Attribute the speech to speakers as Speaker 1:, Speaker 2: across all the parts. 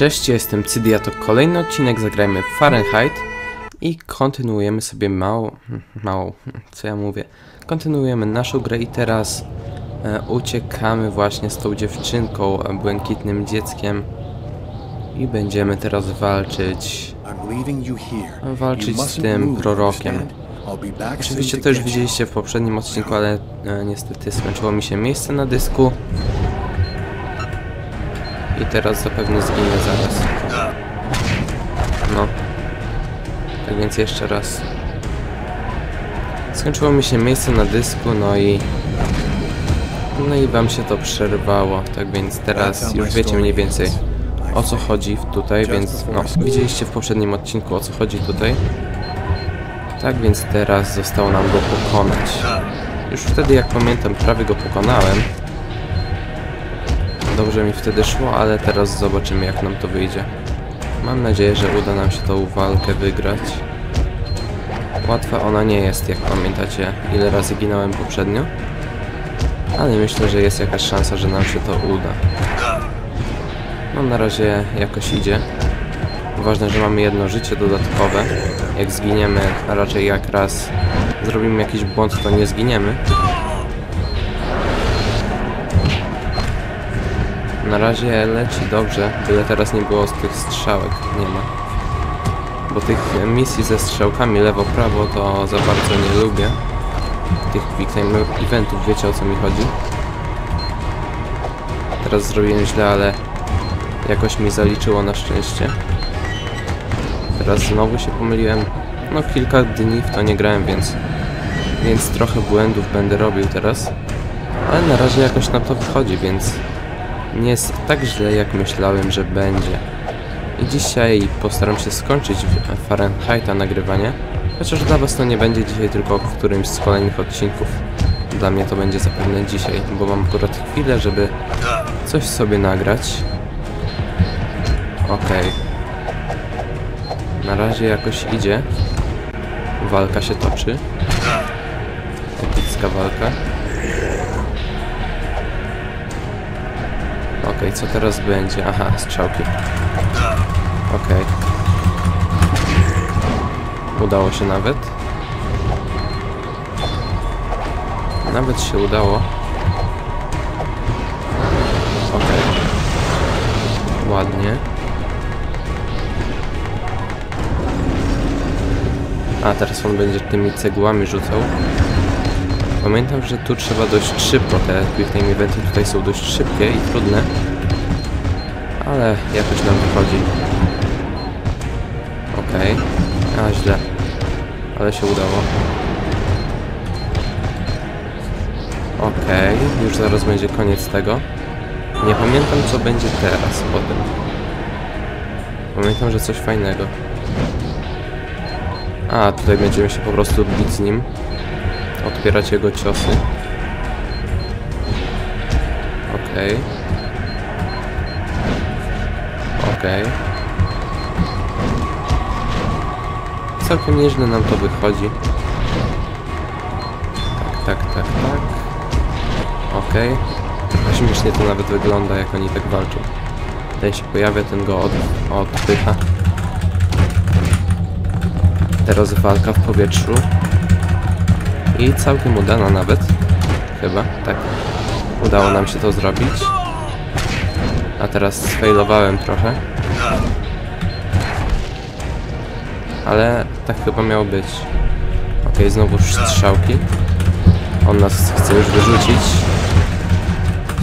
Speaker 1: Cześć, jestem Cydia, to kolejny odcinek, zagrajmy Fahrenheit i kontynuujemy sobie mało, mało, co ja mówię, kontynuujemy naszą grę i teraz e, uciekamy właśnie z tą dziewczynką, e, błękitnym dzieckiem i będziemy teraz walczyć, walczyć z tym prorokiem. Oczywiście to już widzieliście w poprzednim odcinku, ale e, niestety skończyło mi się miejsce na dysku. I teraz zapewne zginę zaraz. No. Tak więc jeszcze raz. Skończyło mi się miejsce na dysku, no i... No i wam się to przerwało, tak więc teraz już wiecie mniej więcej o co chodzi tutaj, więc no, widzieliście w poprzednim odcinku o co chodzi tutaj. Tak więc teraz zostało nam go pokonać. Już wtedy, jak pamiętam, prawie go pokonałem. Dobrze mi wtedy szło, ale teraz zobaczymy, jak nam to wyjdzie. Mam nadzieję, że uda nam się tą walkę wygrać. Łatwa ona nie jest, jak pamiętacie, ile razy ginąłem poprzednio. Ale myślę, że jest jakaś szansa, że nam się to uda. No na razie jakoś idzie. Ważne, że mamy jedno życie dodatkowe. Jak zginiemy, a raczej jak raz zrobimy jakiś błąd, to nie zginiemy. Na razie leci dobrze, byle teraz nie było z tych strzałek, nie ma. Bo tych misji ze strzałkami lewo-prawo to za bardzo nie lubię. Tych quick time eventów, wiecie o co mi chodzi. Teraz zrobiłem źle, ale jakoś mi zaliczyło na szczęście. Teraz znowu się pomyliłem. No kilka dni w to nie grałem, więc więc trochę błędów będę robił teraz. Ale na razie jakoś nam to wychodzi, więc nie jest tak źle jak myślałem, że będzie. I dzisiaj postaram się skończyć Fahrenheita nagrywanie. Chociaż dla was to nie będzie dzisiaj, tylko w którymś z kolejnych odcinków. Dla mnie to będzie zapewne dzisiaj, bo mam akurat chwilę, żeby coś sobie nagrać. Okej. Na razie jakoś idzie. Walka się toczy. Epicka walka. Okej, co teraz będzie? Aha, strzałki. Okej. Udało się nawet. Nawet się udało. Okej. Ładnie. A, teraz on będzie tymi cegłami rzucał. Pamiętam, że tu trzeba dość szybko, te quick time eventy tutaj są dość szybkie i trudne. Ale jakoś nam wychodzi. Okej. A, źle. Ale się udało. Okej, już zaraz będzie koniec tego. Nie pamiętam co będzie teraz, potem. Pamiętam, że coś fajnego. A, tutaj będziemy się po prostu bić z nim. Odpierać jego ciosy. Okej. Okej. Całkiem nieźle nam to wychodzi. Tak, tak, tak, tak. Okej. Okay. Śmiesznie to nawet wygląda, jak oni tak walczą. Tutaj się pojawia, ten go od, odpycha. Teraz walka w powietrzu. I całkiem udana nawet. Chyba, tak. Udało nam się to zrobić. A teraz sfailowałem trochę. Ale tak chyba miało być. Okej, znowu strzałki. On nas chce już wyrzucić.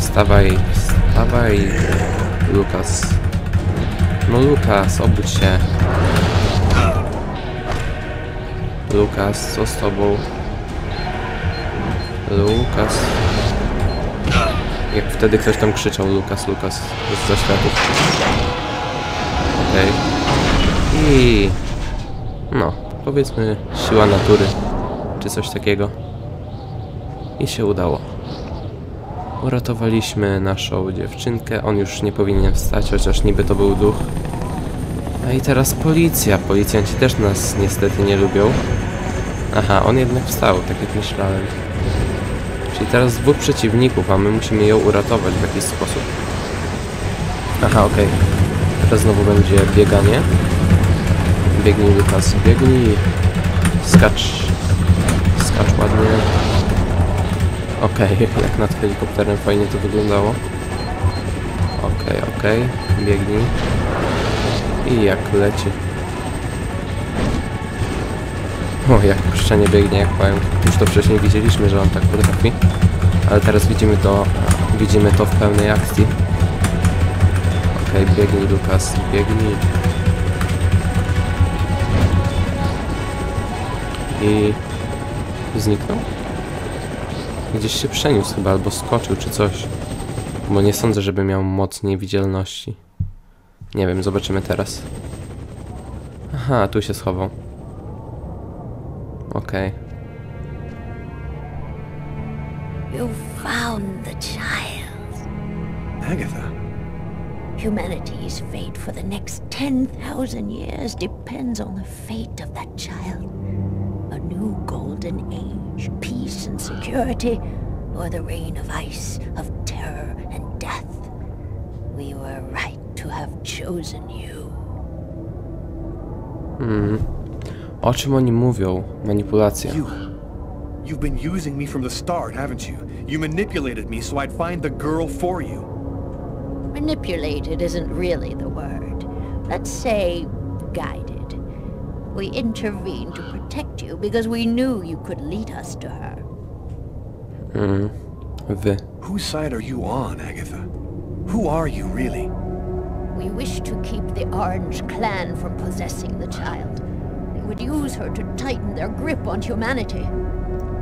Speaker 1: Wstawaj, wstawaj, Lukas. No Lukas, obudź się. Lukas, co z tobą? Lukas. Jak wtedy ktoś tam krzyczał Lukas, Lukas z zaświatów. Okej. I... No, powiedzmy siła natury, czy coś takiego. I się udało. Uratowaliśmy naszą dziewczynkę, on już nie powinien wstać, chociaż niby to był duch. A i teraz policja. Policjanci też nas niestety nie lubią. Aha, on jednak wstał, tak jak myślałem. Czyli teraz dwóch przeciwników, a my musimy ją uratować w jakiś sposób. Aha, okej. Teraz znowu będzie bieganie. Biegnij Lukas, biegnij. Skacz. Skacz ładnie. Okej, jak nad helikopterem fajnie to wyglądało. Okej, okej, biegnij. I jak leci. O, jak puszczenie biegnie, jak powiem. Już to wcześniej widzieliśmy, że on tak potrafi. Ale teraz widzimy to, widzimy to w pełnej akcji. Okej, biegnij Lukas, biegnij. I zniknął? Gdzieś się przeniósł chyba, albo skoczył, czy coś. Bo nie sądzę, żeby miał moc niewidzialności. Nie wiem, zobaczymy teraz. Aha, tu się schował. Okej.
Speaker 2: You found the child.
Speaker 3: Agatha.
Speaker 2: Humanity's fate for the next 10,000 years depends on the fate of that child. A golden age, peace and security, or the reign of ice, of terror and death. We were right to have chosen you. Hmm.
Speaker 1: O czym oni mówią? Manipulacja.
Speaker 3: You. You've been using me from the start, haven't you? You manipulated me so I'd find the girl for you.
Speaker 2: Manipulated isn't really the word. Let's say guided. We intervened to protect you because we knew you could lead us to her. Mm-hmm.
Speaker 1: Wy.
Speaker 3: Whose side are you on, Agatha? Who are you, really?
Speaker 2: We wish to keep the Orange clan from possessing the child. They would use her to tighten their grip on humanity.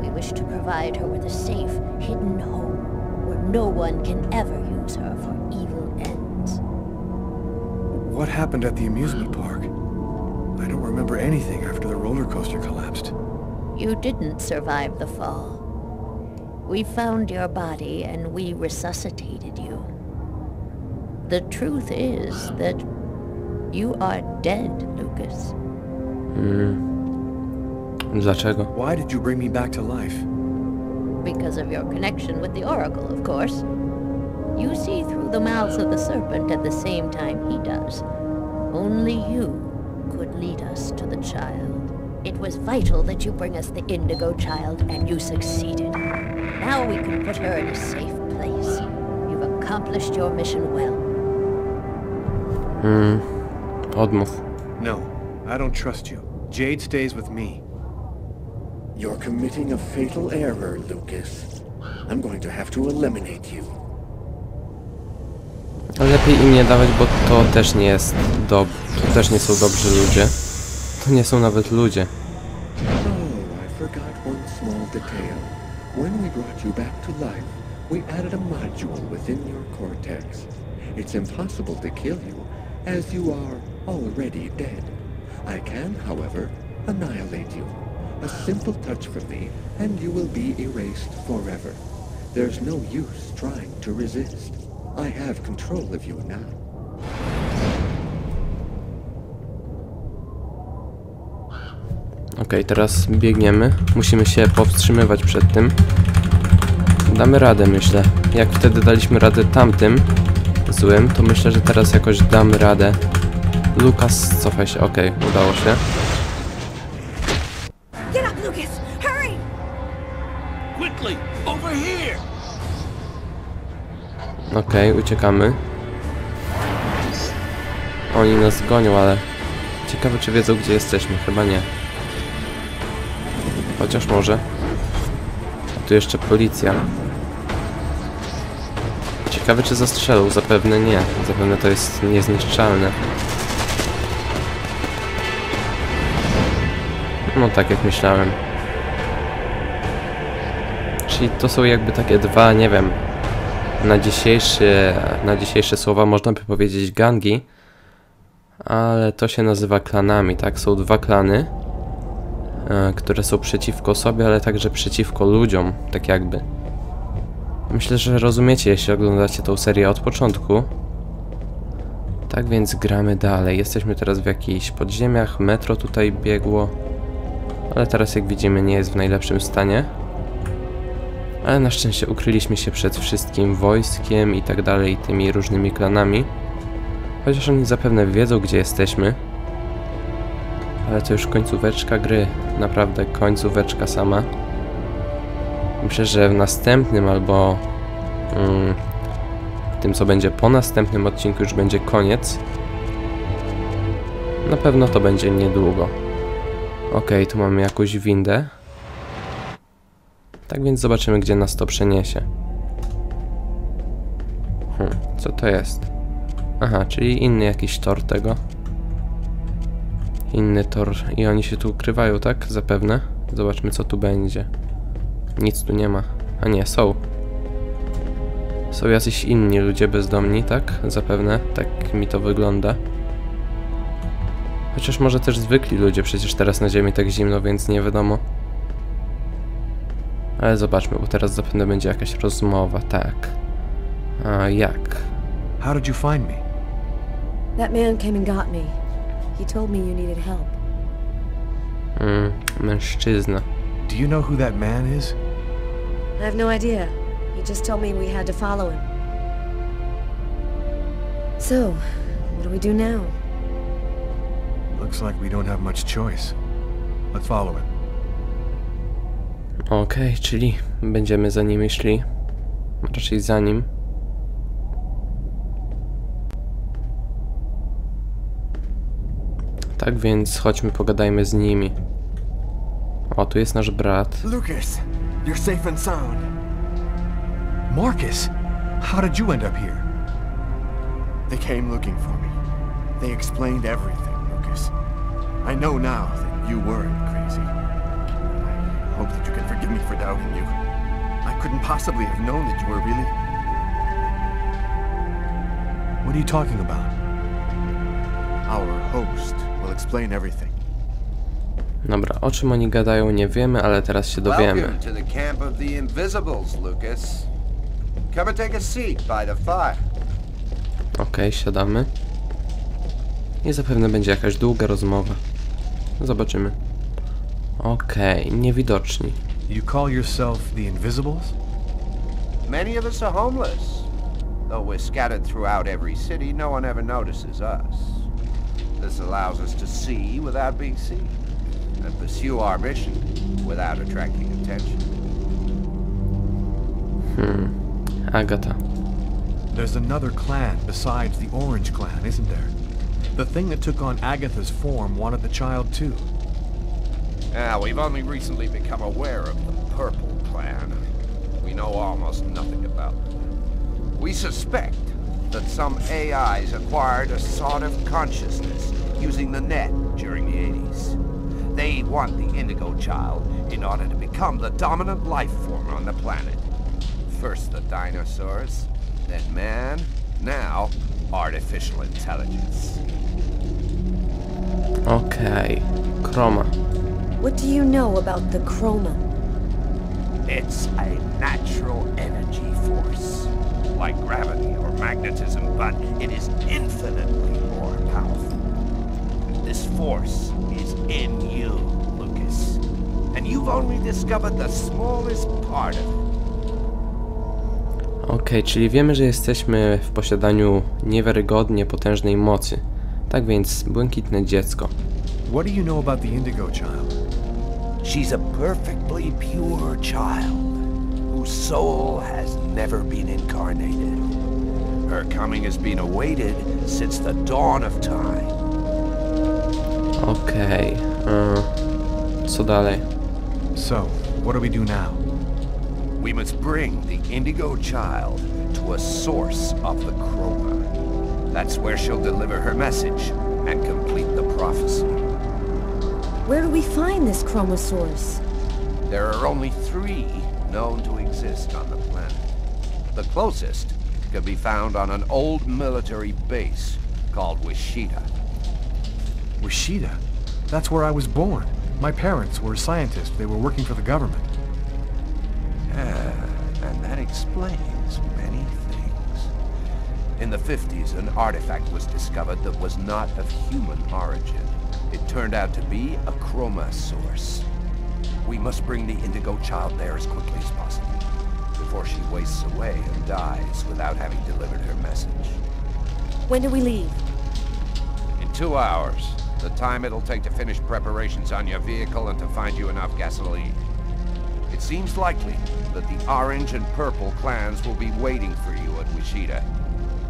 Speaker 2: We wish to provide her with a safe, hidden home where no one can ever use her for evil ends.
Speaker 3: What happened at the amusement park? I don't remember anything after the roller coaster collapsed.
Speaker 2: You didn't survive the fall. We found your body and we resuscitated you. The truth is that you are dead, Lucas. Hmm.
Speaker 1: Dlaczego?
Speaker 3: Why did you bring me back to life?
Speaker 2: Because of your connection with the Oracle, of course. You see through the mouths of the serpent at the same time he does. Only you could lead us to the child. It was vital that you bring us the Indigo Child, and you succeeded. Now we can put her in a safe place. You've accomplished your mission well. Hmm.
Speaker 1: Odmów.
Speaker 3: No, I don't trust you. Jade stays with me.
Speaker 4: You're committing a fatal error, Lucas. I'm going to have to eliminate you.
Speaker 1: Lepiej im nie dawać, bo to też nie jest dob... To też nie są dobrzy ludzie. To nie są nawet ludzie.
Speaker 4: Oh. It's impossible to kill you, as you are already dead. I can, however, annihilate you. A simple touch from me, and you will be erased forever. There's no use trying to resist. I have control of you now.
Speaker 1: Okej, teraz biegniemy. Musimy się powstrzymywać przed tym. Damy radę, myślę. Jak wtedy daliśmy radę tamtym złym, to myślę, że teraz jakoś damy radę. Lukas, cofaj się. Okej, udało się. Okej, uciekamy. Oni nas gonią, ale... Ciekawe, czy wiedzą, gdzie jesteśmy. Chyba nie. Chociaż może. Tu jeszcze policja. Ciekawe, czy zastrzelą. Zapewne nie. Zapewne to jest niezniszczalne. No tak jak myślałem. Czyli to są jakby takie dwa, nie wiem, na dzisiejszy, na dzisiejsze słowa można by powiedzieć gangi, ale to się nazywa klanami, tak? Są dwa klany, e, które są przeciwko sobie, ale także przeciwko ludziom, tak jakby. Myślę, że rozumiecie, jeśli oglądacie tą serię od początku. Tak więc gramy dalej. Jesteśmy teraz w jakichś podziemiach, metro tutaj biegło, ale teraz jak widzimy nie jest w najlepszym stanie. Ale na szczęście ukryliśmy się przed wszystkim wojskiem i tak dalej, tymi różnymi klanami. Chociaż oni zapewne wiedzą, gdzie jesteśmy. Ale to już końcóweczka gry. Naprawdę końcóweczka sama. Myślę, że w następnym albo mm, tym, co będzie po następnym odcinku, już będzie koniec. Na pewno to będzie niedługo. Okej, tu mamy jakąś windę. Tak więc zobaczymy, gdzie nas to przeniesie. Hmm, co to jest? Aha, czyli inny jakiś tor tego. Inny tor. I oni się tu ukrywają, tak? Zapewne. Zobaczmy, co tu będzie. Nic tu nie ma. A nie, są. Są jacyś inni ludzie bezdomni, tak? Zapewne. Tak mi to wygląda. Chociaż może też zwykli ludzie, przecież teraz na ziemi tak zimno, więc nie wiadomo. Ale zobaczmy, bo teraz zapewne będzie jakaś rozmowa, tak. A jak?
Speaker 3: How did you find me?
Speaker 5: That man came and got me. He told me you needed help.
Speaker 1: Mm, mężczyzna.
Speaker 3: Do you know who that man is?
Speaker 5: I have no idea. He just told me we had to follow him. So, what do we do now?
Speaker 3: Looks like we don't have much choice. Let's follow him.
Speaker 1: Okej, czyli będziemy za nimi szli. Raczej za nim. Tak więc chodźmy, pogadajmy z nimi. O, tu jest nasz brat.
Speaker 3: Lucas, you're safe and sound. Marcus, how did you end up here?
Speaker 6: They came looking for me. They explained everything, Lucas. I know now that you weren't crazy. Hope that you can forgive me for doubting you. I couldn't possibly have known that you were really.
Speaker 3: What are you talking about?
Speaker 6: Our host will explain everything.
Speaker 1: Dobra, o czym oni gadają nie wiemy, ale teraz się dowiemy.
Speaker 7: Welcome to the camp of the Invisibles, Lucas. Come and take a seat by the fire.
Speaker 1: Okej, siadamy. I zapewne będzie jakaś długa rozmowa. Zobaczymy. Okej, niewidoczni.
Speaker 3: You call yourself the Invisibles?
Speaker 7: Many of us are homeless. Though we're scattered throughout every city, no one ever notices us. This allows us to see without being seen, and pursue our mission without attracting attention.
Speaker 1: Hmm. Agatha.
Speaker 3: There's another clan besides the Orange Clan, isn't there? The thing that took on Agatha's form wanted the child too.
Speaker 7: Ah, we've only recently become aware of the Purple Clan. We know almost nothing about them. We suspect that some AIs acquired a sort of consciousness using the net during the 80s. They want the Indigo Child in order to become the dominant life form on the planet. First the dinosaurs, then man, now artificial intelligence.
Speaker 1: Okay, Kroma.
Speaker 5: What do you know about the chroma?
Speaker 7: It's a natural energy force, like gravity or magnetism, but it is infinitely more powerful. This force is in you, Lucas, and you've only discovered the smallest part of it.
Speaker 1: Okej, czyli wiemy, że jesteśmy w posiadaniu niewiarygodnie potężnej mocy. Tak więc, błękitne dziecko.
Speaker 3: What do you know about the Indigo Child?
Speaker 7: She's a perfectly pure child whose soul has never been incarnated. Her coming has been awaited since the dawn of time.
Speaker 1: Okay. Uh, e, Co dalej?
Speaker 3: So, what do we do now?
Speaker 7: We must bring the Indigo Child to a source of the Chroma. That's where she'll deliver her message and complete the prophecy.
Speaker 5: Where do we find this chromosaurus?
Speaker 7: There are only three known to exist on the planet. The closest can be found on an old military base called Wishita.
Speaker 3: Wishida. That's where I was born. My parents were scientists. They were working for the government.
Speaker 7: Yeah, and that explains many things. In the 50s, an artifact was discovered that was not of human origin. It turned out to be a chroma source. We must bring the Indigo Child there as quickly as possible, before she wastes away and dies without having delivered her message.
Speaker 5: When do we leave?
Speaker 7: In two hours. The time it'll take to finish preparations on your vehicle and to find you enough gasoline. It seems likely that the Orange and Purple clans will be waiting for you at Wichita.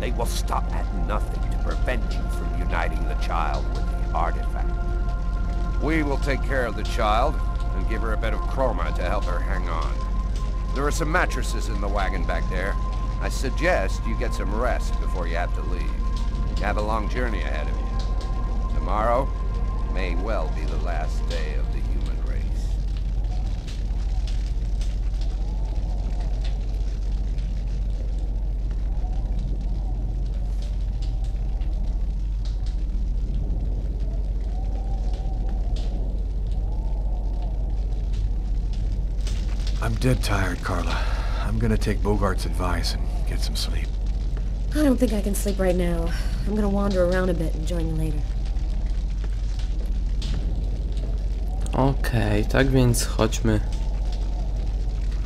Speaker 7: They will stop at nothing to prevent you from uniting the child with the artifact. We will take care of the child and give her a bit of chroma to help her hang on. There are some mattresses in the wagon back there. I suggest you get some rest before you have to leave. You have a long journey ahead of you. Tomorrow may well be the last day
Speaker 3: I'm dead tired, Carla. I'm gonna take Bogart's advice and get some sleep.
Speaker 5: I don't think I can sleep right now. I'm gonna wander around a bit and join you later.
Speaker 1: Okej, tak więc chodźmy.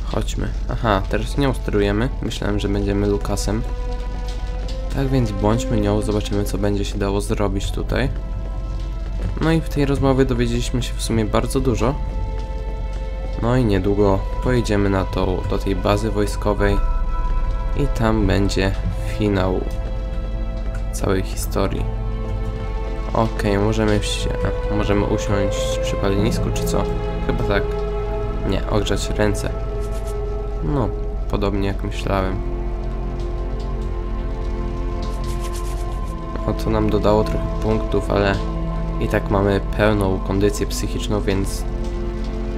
Speaker 1: Chodźmy. Aha, teraz nią sterujemy. Myślałem, że będziemy Lukasem. Tak więc bądźmy nią, zobaczymy co będzie się dało zrobić tutaj. No i w tej rozmowie dowiedzieliśmy się w sumie bardzo dużo. No i niedługo pojedziemy na to, do tej bazy wojskowej i tam będzie finał całej historii. Okej, możemy się, możemy usiąść przy palenisku, czy co? Chyba tak. Nie, ogrzać ręce. No, podobnie jak myślałem. No to nam dodało trochę punktów, ale i tak mamy pełną kondycję psychiczną, więc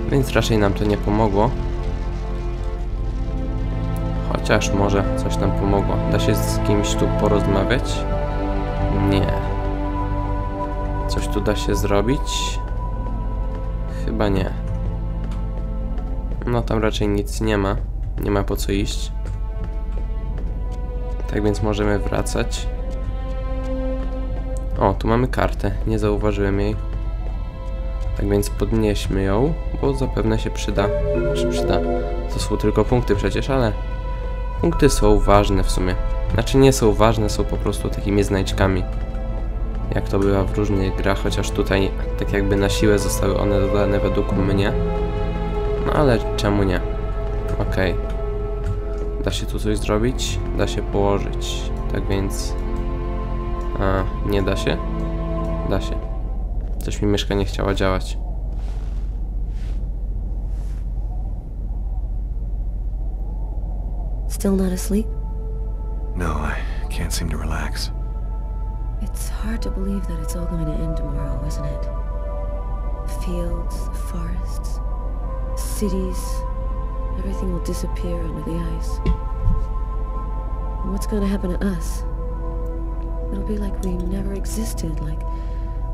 Speaker 1: więc raczej nam to nie pomogło. Chociaż może coś nam pomogło. Da się z kimś tu porozmawiać? Nie. Coś tu da się zrobić? Chyba nie. No tam raczej nic nie ma. Nie ma po co iść. Tak więc możemy wracać. O, tu mamy kartę. Nie zauważyłem jej. Tak więc podnieśmy ją, bo zapewne się przyda. Czy przyda? To są tylko punkty przecież, ale punkty są ważne w sumie. Znaczy nie są ważne, są po prostu takimi znajdźkami. Jak to bywa w różnych grach, chociaż tutaj tak jakby na siłę zostały one dodane według mnie. No ale czemu nie? Okej. Da się tu coś zrobić? Da się położyć. Tak więc... A, nie da się? Da się. Coś mi myszka nie chciała działać.
Speaker 5: Still not asleep?
Speaker 3: No, I can't seem to relax.
Speaker 5: It's hard to believe that it's all going to end tomorrow, isn't it? The fields, the forests, cities, everything will disappear under the ice. And what's going to happen to us? It'll be like we never existed, like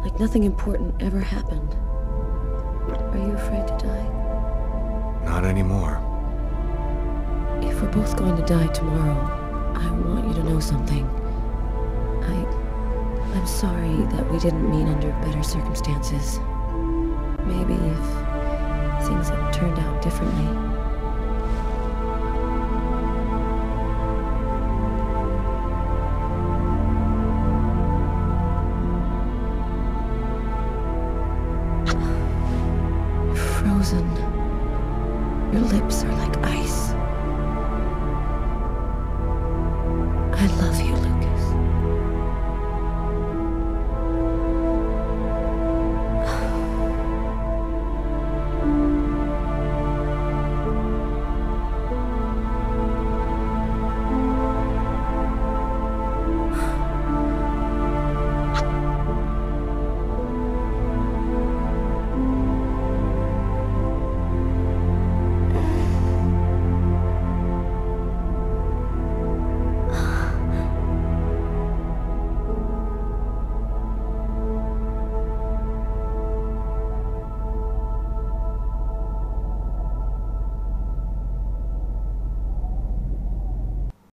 Speaker 5: like nothing important ever happened. Are you afraid to die?
Speaker 3: Not anymore.
Speaker 5: If we're both going to die tomorrow, I want you to know something. I I'm sorry that we didn't meet under better circumstances. Maybe if things had turned out differently,